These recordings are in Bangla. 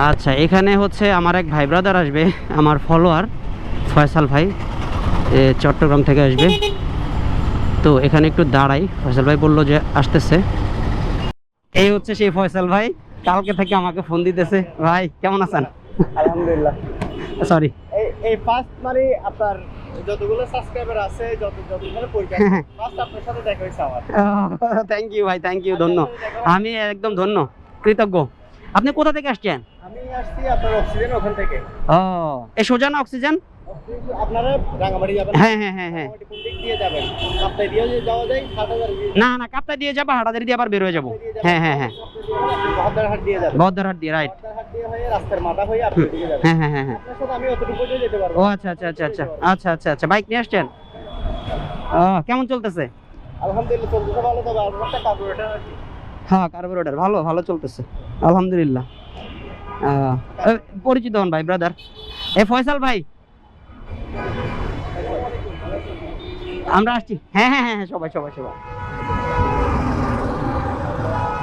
আচ্ছা এখানে হচ্ছে আমার এক ভাই ব্রাদার আসবে আমার ফলোয়ার ফয়সাল ভাই এ, চট্টগ্রাম থেকে আসবে। তো এখানে একটু দাঁড়াই ফয়সাল ভাই বলল যে আসতেছে। এই হচ্ছে সেই ফয়সাল ভাই কালকে থেকে আমাকে ফোন দিতেছে। ভাই কেমন আছেন? আলহামদুলিল্লাহ। সরি এই ফার্স্ট মানে আপনার যতগুলো সাবস্ক্রাইবার আছে যত যতগুলো পরিচয় ফার্স্ট আপনার সাথে দেখা হয়েছে আমার। থ্যাংক ইউ ভাই থ্যাংক ইউ ধন্য। আমি একদম ধন্য কৃতজ্ঞ। আপনি কোথা থেকে আসছেন? আমি আসছি আপনার অক্সিজেন ওখান থেকে। ও এই সোজা না অক্সিজেন আপনারা রাঙামাটি যাবেন। হ্যাঁ হ্যাঁ হ্যাঁ হ্যাঁ। দিয়ে যাবেন? কাপ্তাই দিয়ে যাওয়া যায় না না কাপ্তা দিয়ে যাব হাটাদারি দিয়ে আবার বের হয়ে যাব হ্যাঁ হ্যাঁ হ্যাঁ। বহদ্দারহাট দিয়ে যাবেন বহদ্দারহাট দিয়ে রাইট দিয়ে হয়ে রাস্তার মাথা হয়ে আপনি দিকে যাবেন। হ্যাঁ হ্যাঁ হ্যাঁ হ্যাঁ। আমি অতটুকু পর্যন্ত যেতে পারব। ও আচ্ছা আচ্ছা আচ্ছা আচ্ছা। আচ্ছা আচ্ছা আচ্ছা। বাইক নিয়ে আসছেন? কেমন চলতেছে? আলহামদুলিল্লাহ চলতেছে ভালো তবে আপনার একটা কার্বোরেটর আর হ্যাঁ কার্বোরেটার ভালো ভালো চলতেছে। আলহামদুলিল্লাহ। পরিচিত হন ভাই ব্রাদার এ ফয়সাল ভাই। আমরা আসছি। হ্যাঁ হ্যাঁ হ্যাঁ হ্যাঁ, সবাই সবাই সবাই।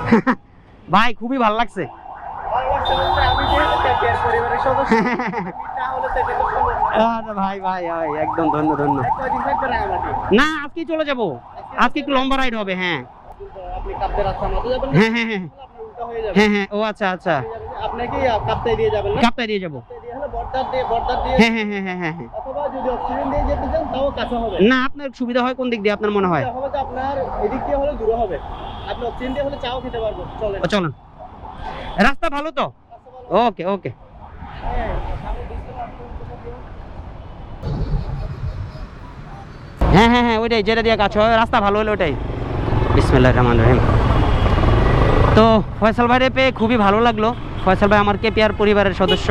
ভাই খুবই ভালো লাগছে। না। আরে ভাই ভাই ভাই একদম ধন্য ধন্য। এক কয়দিন থাকবে রাঙামাটি না আজকে চলে যাব। আজকে একটু লম্বা রাইড হবে হ্যাঁ। মাথা যাবেন না? হ্যাঁ হ্যাঁ। হ্যাঁ হয়ে ও আচ্ছা আচ্ছা। আপনি কি কাপ্তাই দিয়ে যাবেন না। দিয়ে যাব। কাপ্তাই দিয়ে হলে বর্দার দিয়ে বর্দার দিয়ে হ্যাঁ হ্যাঁ হ্যাঁ হ্যাঁ হ্যাঁ। হ্যাঁ। অথবা যদি অক্সিজেন দিয়ে যেতে চান তাও কাছে হবে। না আপনার সুবিধা হয় কোন দিক দিয়ে আপনার মনে হয়? আপনার এদিক দিয়ে হলে দূরে হবে। আপনি অক্সিজেন দিয়ে হলে চাও খেতে পারব চলেন চলেন। রাস্তা ভালো তো? ওকে ওকে। হ্যাঁ হ্যাঁ হ্যাঁ ওইটাই যেটা দিয়ে কাজ হয় রাস্তা ভালো হলে ওটাই বিসমিল্লাহ রহমান রহিম। তো ফয়সাল ভাইরে পেয়ে খুবই ভালো লাগল। ফয়সাল ভাই আমার কেপিআর পরিবারের সদস্য।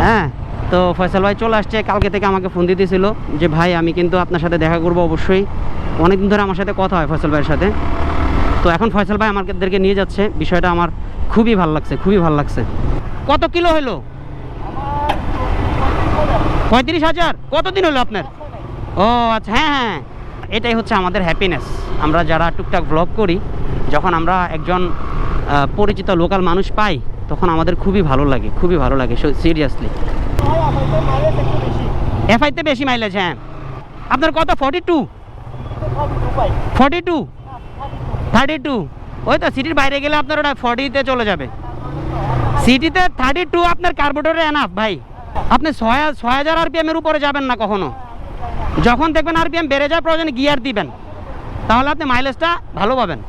হ্যাঁ তো ফয়সাল ভাই চলে আসছে, কালকে থেকে আমাকে ফোন দিতেছিল যে, ভাই, আমি কিন্তু আপনার সাথে দেখা করব অবশ্যই। অনেকদিন ধরে আমার সাথে কথা হয় ফয়সাল ভাইয়ের সাথে। তো এখন ফয়সাল ভাই আমাদেরকে নিয়ে যাচ্ছে। বিষয়টা আমার খুবই ভালো লাগছে, খুবই ভালো লাগছে। কত কিলো হলো পঁয়ত্রিশ হাজার? কতদিন হলো আপনার? ও আচ্ছা হ্যাঁ হ্যাঁ এটাই হচ্ছে আমাদের হ্যাপিনেস আমরা যারা টুকটাক ব্লগ করি যখন আমরা একজন পরিচিত লোকাল মানুষ পাই, তখন আমাদের খুবই ভালো লাগে, খুবই ভালো লাগে সিরিয়াসলি এফআইতে বেশি মাইলেজ হ্যাঁ। আপনার কত? Forty two forty two thirty two ওই তো সিটির বাইরে গেলে আপনার ওটা ফর্টিতে চলে যাবে। সিটিতে থার্টি টু আপনার কার্বোরেটরে এনাফ ভাই। আপনি ছয় ছয় হাজার আরপিএম এর উপরে যাবেন না কখনো। যখন দেখবেন আরপিএম বেড়ে যায় প্রয়োজনে গিয়ার দিবেন। তাহলে আপনি মাইলেজটা ভালো পাবেন।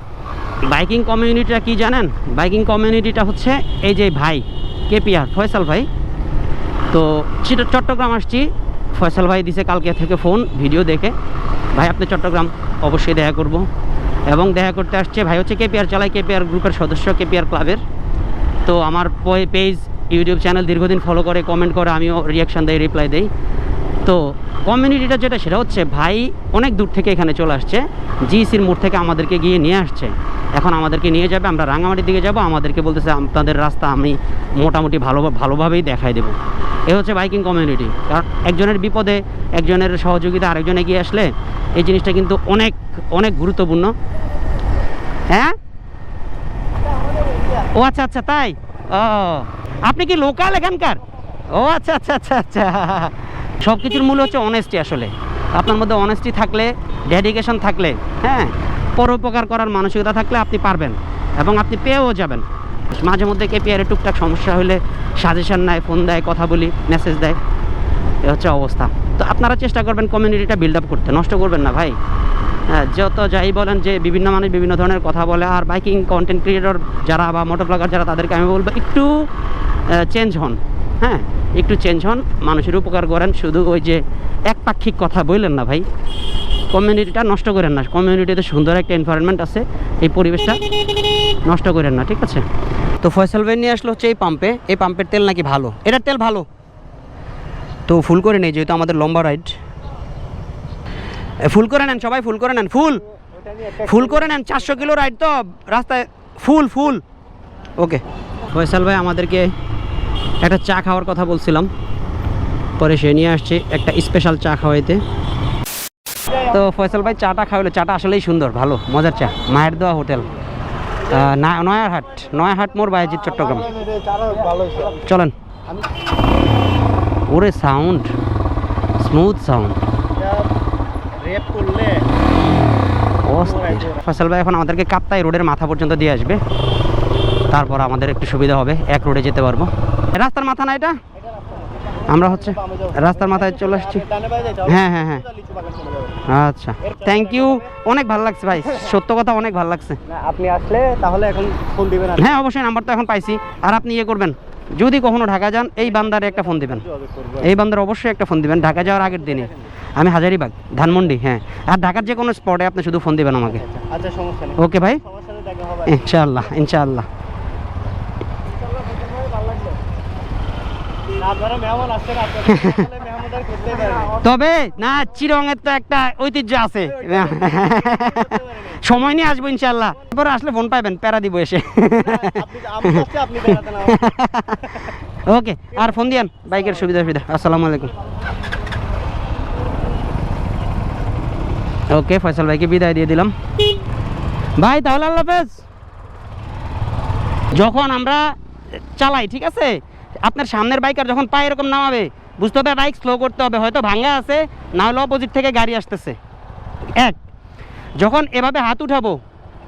বাইকিং কমিউনিটিটা কি জানেন? বাইকিং কমিউনিটিটা হচ্ছে এই যে ভাই, কেপিআর, ফয়সাল ভাই। তো সেটা চট্টগ্রাম আসছি। ফয়সাল ভাই দিছে কালকে থেকে ফোন, ভিডিও দেখে। ভাই, আপনি চট্টগ্রাম অবশ্যই দেখা করব। এবং দেখা করতে আসছে, ভাই হচ্ছে কেপিআর চালায়, কেপিআর গ্রুপের সদস্য, কেপিআর ক্লাবের। তো আমার পেজ ইউটিউব চ্যানেল দীর্ঘদিন ফলো করে কমেন্ট করে, আমিও রিয়াকশান দেই রিপ্লাই দেই। তো কমিউনিটিটা যেটা, সেটা হচ্ছে ভাই অনেক দূর থেকে এখানে চলে আসছে। জিসির মোড় থেকে আমাদেরকে গিয়ে নিয়ে আসছে। এখন আমাদেরকে নিয়ে যাবে, আমরা রাঙামাটির দিকে যাব, আমাদেরকে বলতেছে আপনাদের রাস্তা আমি মোটামুটি ভালো ভালোভাবেই দেখাই দেবো। এ হচ্ছে বাইকিং কমিউনিটি কারণ একজনের বিপদে একজনের সহযোগিতা আরেকজন এগিয়ে আসলে এই জিনিসটা কিন্তু অনেক অনেক গুরুত্বপূর্ণ। হ্যাঁ? ও আচ্ছা আচ্ছা তাই? ও, আপনি কি লোকাল এখানকার? ও আচ্ছা আচ্ছা আচ্ছা আচ্ছা। সব কিছুর মূল হচ্ছে অনেস্টি আসলে। আপনার মধ্যে অনেস্টি থাকলে ডেডিকেশন থাকলে হ্যাঁ পরোপকার করার মানসিকতা থাকলে আপনি পারবেন এবং আপনি পেয়েও যাবেন। মাঝে মধ্যে কেপিআরে টুকটাক সমস্যা হলে সাজেশন নেয় ফোন দেয়, কথা বলি মেসেজ দেয়। এ হচ্ছে অবস্থা। তো আপনারা চেষ্টা করবেন কমিউনিটিটা বিল্ড আপ করতে, নষ্ট করবেন না ভাই। হ্যাঁ যত যাই বলেন যে বিভিন্ন মানুষ বিভিন্ন ধরনের কথা বলে, আর বাইকিং কন্টেন্ট ক্রিয়েটর যারা বা মোটর ব্লগার যারা, তাদেরকে আমি বলব একটু চেঞ্জ হন। হ্যাঁ একটু চেঞ্জ হন, মানুষের উপকার করেন। শুধু ওই যে একপাক্ষিক কথা বললেন না ভাই কমিউনিটিটা নষ্ট করেন না। কমিউনিটিতে সুন্দর একটা এনভায়রনমেন্ট আছে, এই পরিবেশটা নষ্ট করেন না, ঠিক আছে? তো ফয়সাল ভাই নিয়ে আসলো হচ্ছে এই পাম্পে এই পাম্পের তেল নাকি ভালো? এটার তেল ভালো। তো ফুল করে নেই, যেহেতু আমাদের লম্বা রাইড ফুল করে নেন সবাই, ফুল করে নেন, ফুল! ফুল করে নেন, চারশো কিলো রাইড তো। রাস্তায়, ফুল ফুল! ওকে, ফয়সাল ভাই আমাদেরকে একটা চা খাওয়ার কথা বলছিলাম। পরে সে নিয়ে আসছে একটা স্পেশাল চা খাওয়াইতে। তো ফয়সাল ভাই চাটা খাওয়ালো চাটা আসলেই সুন্দর, ভালো, মজার চা। মায়ের দেওয়া হোটেল। নয়াহাট না- নয়ারহাট নয়ারহাট মোর বায়াজিৎ চট্টগ্রাম। চলেন। ওরে সাউন্ড স্মুথ সাউন্ড ফসল ভাই এখন আমাদেরকে কাপ্তাই রোডের মাথা পর্যন্ত দিয়ে আসবে। তারপর আমাদের একটু সুবিধা হবে, এক রোডে যেতে পারব। রাস্তার মাথা না এটা? আমরা হচ্ছে রাস্তার মাথায় চলে আসছি। হ্যাঁ হ্যাঁ হ্যাঁ। আচ্ছা। থ্যাংক ইউ অনেক ভালো লাগছে ভাই। সত্য কথা অনেক ভালো লাগছে। আপনি আসলে তাহলে এখন ফোন দিবেন হ্যাঁ অবশ্যই নাম্বার তো এখন পাইছি। আর আপনি ইয়ে করবেন। যদি কখনো ঢাকা যান এই বান্দারে একটা ফোন দিবেন। এই বান্দারে অবশ্যই একটা ফোন দিবেন। ঢাকা যাওয়ার আগের দিনে। আমি হাজারিবাগ ধানমন্ডি হ্যাঁ। আর ঢাকার যে কোনো স্পটে আপনি শুধু ফোন দিবেন আমাকে। আচ্ছা সমস্যা নেই। ওকে ভাই? ইনশাআল্লাহ ইনশাআল্লাহ না, আপনারা মেহমান আসছেন আপনাদের মেহমানদার করতে পারেন তবে না চিরঙের তো একটা ঐতিহ্য আছে। সময় নিয়ে আসব ইনশাআল্লাহ। তারপরে আসলে ফোন পাইবেন প্যারা দিব এসে। ওকে আর ফোন দিয়ান বাইকের সুবিধা সুবিধা। আসসালামু আলাইকুম। ওকে ফয়সাল ভাইকে বিদায় দিয়ে দিলাম। ভাই তাহলে আল্লাহ হাফেজ। যখন আমরা চালাই ঠিক আছে? আপনার সামনের বাইকার যখন পায়ে এরকম নামাবে, বুঝতে হবে বাইক স্লো করতে হবে, হয়তো ভাঙ্গা আছে, না হলে অপোজিট থেকে গাড়ি আসতেছে। এক, যখন এভাবে হাত উঠাবো,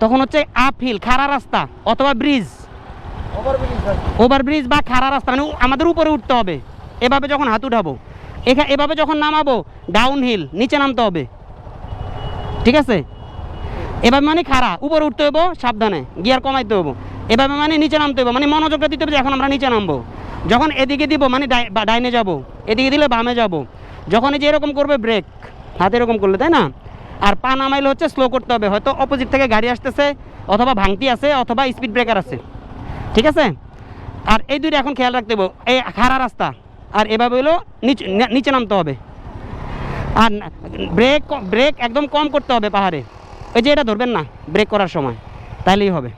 তখন হচ্ছে আপ হিল খাড়া রাস্তা, অথবা ব্রিজ ওভারব্রিজ বা খাড়া রাস্তা মানে আমাদের উপরে উঠতে হবে। এভাবে যখন হাত উঠাবো, এখা, এভাবে যখন নামাবো ডাউন হিল নিচে নামতে হবে। ঠিক আছে? এভাবে মানে খাড়া, উপরে উঠতে হব সাবধানে, গিয়ার কমাইতে হব এভাবে মানে নিচে নামতে হবে মানে মনোযোগটা দিতে হবে এখন আমরা নিচে নামবো। যখন এদিকে দিব মানে ডাইনে যাব, এদিকে দিলে বামে যাব। যখন এই যে এরকম করবে ব্রেক হাতে এরকম করলে, তাই না? আর পা নামাইলে হচ্ছে স্লো করতে হবে, হয়তো অপোজিট থেকে গাড়ি আসতেছে, অথবা ভাঙতি আছে, অথবা স্পিড ব্রেকার আছে। ঠিক আছে? আর এই দুইটা এখন খেয়াল রাখতে হবে এই খাড়া রাস্তা, আর এভাবে হলো নিচে নিচে নামতে হবে। আর ব্রেক ব্রেক একদম কম করতে হবে পাহাড়ে। ওই যে এটা ধরবেন না ব্রেক করার সময়, তাইলেই হবে।